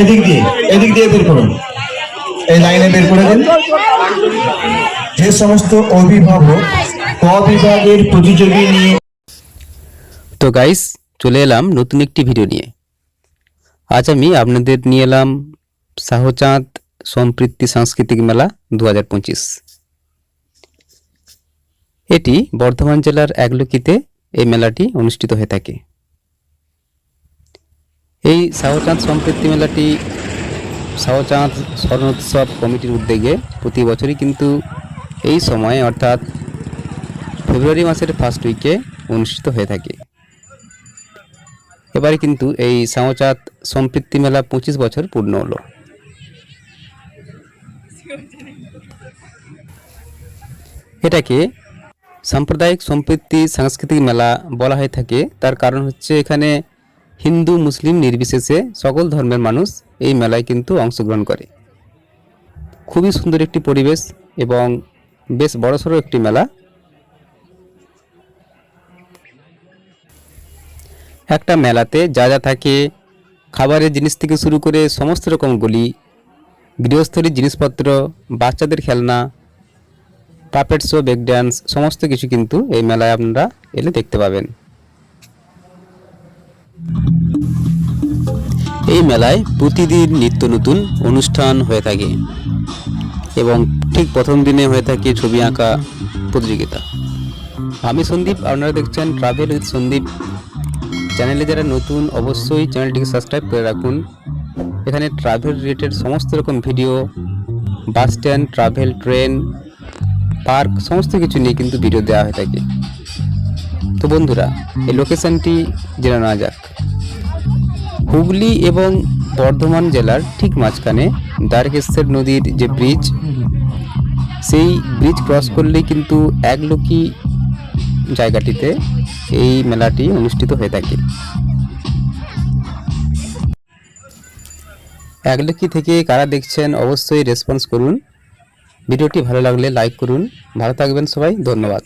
এদিক দিয়ে এদিক দিয়ে বের করুন। এই লাইনে বের করে দিন। যে সমস্ত অভিভাবক ক বিভাগের প্রতিযোগী নিয়ে তো গাইস চলে এলাম নতুন একটি ভিডিও নিয়ে। আজ আমি আপনাদের নিয়ে এলাম শাহচাঁদ সম্পৃক্তি সাংস্কৃতিক মেলা দু হাজার পঁচিশ। এটি বর্ধমান জেলার একলকিতে এই মেলাটি অনুষ্ঠিত হয়ে থাকে। এই শাহচাঁদ সম্পৃক্তি মেলাটি শাহচাঁদ স্মরণোৎসব কমিটির উদ্যোগে প্রতি বছরই কিন্তু এই সময়ে, অর্থাৎ ফেব্রুয়ারি মাসের ফার্স্ট উইকে অনুষ্ঠিত হয়ে থাকে। এবারে কিন্তু এই সাঁওচাঁদ সম্পৃক্তি মেলা পঁচিশ বছর পূর্ণ হলো। এটাকে সাম্প্রদায়িক সম্পৃক্তি সাংস্কৃতিক মেলা বলা হয়ে থাকে। তার কারণ হচ্ছে এখানে হিন্দু, মুসলিম নির্বিশেষে সকল ধর্মের মানুষ এই মেলায় কিন্তু অংশগ্রহণ করে। খুবই সুন্দর একটি পরিবেশ এবং বেশ বড়সড় একটি মেলা। একটা মেলাতে যা যা থাকে, খাবারের জিনিস থেকে শুরু করে সমস্ত রকম গুলি গৃহস্থলীর জিনিসপত্র, বাচ্চাদের খেলনা পাপেট শো ব্রেক ড্যান্স সমস্ত কিছু কিন্তু এই মেলায় আপনারা এলে দেখতে পাবেন। মেলায় প্রতিদিন নিত্য নতুন অনুষ্ঠান হয়ে থাকে এবং ঠিক প্রথম দিনে হয়ে থাকে ছবি আঁকা প্রতিযোগিতা। আমি সন্দীপ, আপনারা দেখছেন ট্রাভেল উইথ সন্দীপ। চ্যানেলে যারা নতুন, অবশ্যই চ্যানেলটিকে সাবস্ক্রাইব করে রাখুন। এখানে ট্রাভেল রিলেটেড সমস্ত রকম video bus stand travel train park সমস্ত কিছু নিয়ে কিন্তু ভিডিও দেওয়া হয়ে থাকে। তো বন্ধুরা, এই লোকেশনটি জেনে নেওয়া যাক। হুগলি এবং বর্ধমান জেলার ঠিক মাঝখানে দ্বারকেশ্বর নদীর যে ব্রিজ সেই ব্রিজ ক্রস করলেই কিন্তু একলোকি জায়গাটিতে এই মেলাটি অনুষ্ঠিত হয়ে থাকে। একলেকি থেকে কারা দেখছেন অবশ্যই রেসপন্স করুন। ভিডিওটি ভালো লাগলে লাইক করুন। ভালো থাকবেন সবাই। ধন্যবাদ।